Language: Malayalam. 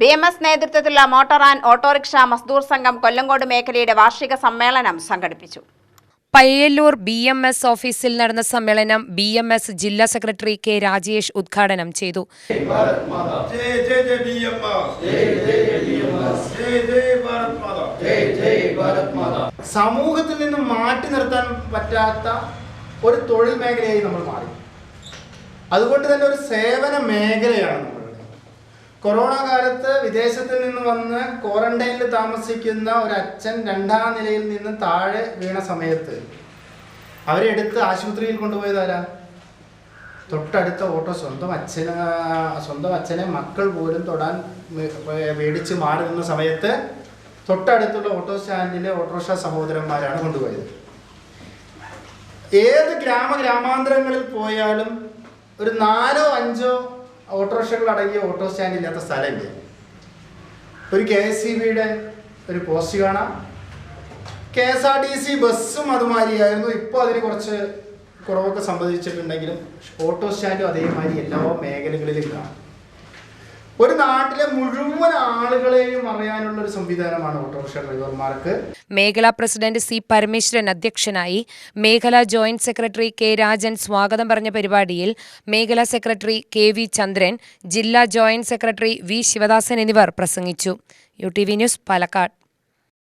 ബി എം എസ് നേതൃത്വത്തിലുള്ള motor and autorickshaw Mazdoor Sangham Kollengode മേഖലയുടെ വാർഷിക സമ്മേളനം സംഘടിപ്പിച്ചു. പയ്യല്ലൂർ ബി എം എസ് ഓഫീസിൽ നടന്ന സമ്മേളനം ബി എം എസ് ജില്ലാ സെക്രട്ടറി കെ രാജേഷ് ഉദ്ഘാടനം ചെയ്തു. സമൂഹത്തിൽ നിന്ന് മാറ്റി നിർത്താൻ പറ്റാത്ത ഒരു തൊഴിൽ മേഖലയായി നമ്മൾ മാറി. അതുകൊണ്ട് തന്നെ ഒരു സേവന മേഖലയാണ് കൊറോണ കാലത്ത് വിദേശത്ത് നിന്ന് വന്ന് ക്വാറന്റൈനിൽ താമസിക്കുന്ന ഒരു അച്ഛൻ രണ്ടാം നിലയിൽ നിന്ന് താഴെ വീണ സമയത്ത് അവരെ എടുത്ത് ആശുപത്രിയിൽ കൊണ്ടുപോയത് ആരാ? തൊട്ടടുത്ത ഓട്ടോ സ്വന്തം അച്ഛന് സ്വന്തം അച്ഛനെ മക്കൾ പോലും തൊടാൻ മേടിച്ച് മാറി നിന്ന സമയത്ത് തൊട്ടടുത്തുള്ള ഓട്ടോ സ്റ്റാൻഡിലെ ഓട്ടോറിക്ഷ സഹോദരന്മാരാണ് കൊണ്ടുപോയത്. ഏത് ഗ്രാമ ഗ്രാമാന്തരങ്ങളിൽ പോയാലും ഒരു നാലോ അഞ്ചോ ഓട്ടോറിക്ഷകൾ അടങ്ങിയ ഓട്ടോ സ്റ്റാൻഡ് ഇല്ലാത്ത സ്ഥലമില്ല? ഒരു കെ എസ് സി ബിയുടെ ഒരു പോസ്റ്റ് കാണാം. K S R T C ബസ്സും അതുമാതിരിയായിരുന്നു. ഇപ്പോൾ അതിന് കുറച്ച് കുറവൊക്കെ സംബന്ധിച്ചിട്ടുണ്ടെങ്കിലും ഓട്ടോ സ്റ്റാൻഡും അതേമാതിരി എല്ലാ മേഖലകളിലും കാണാം. ഒരു നാട്ടിലെ മുഴുവൻ ആളുകളെയും അറിയാനുള്ള ഒരു സംവിധാനമാണ് ഓട്ടോറിക്ഷ ഡ്രൈവർമാർക്ക്. മേഖലാ പ്രസിഡന്റ് സി പരമേശ്വരൻ അധ്യക്ഷനായി മേഖലാ ജോയിന്റ് സെക്രട്ടറി കെ രാജൻ സ്വാഗതം പറഞ്ഞ പരിപാടിയിൽ മേഖലാ സെക്രട്ടറി കെ വി ചന്ദ്രൻ ജില്ലാ ജോയിന്റ് സെക്രട്ടറി വി ശിവദാസൻ എന്നിവർ പ്രസംഗിച്ചു. U T V news Palakkad.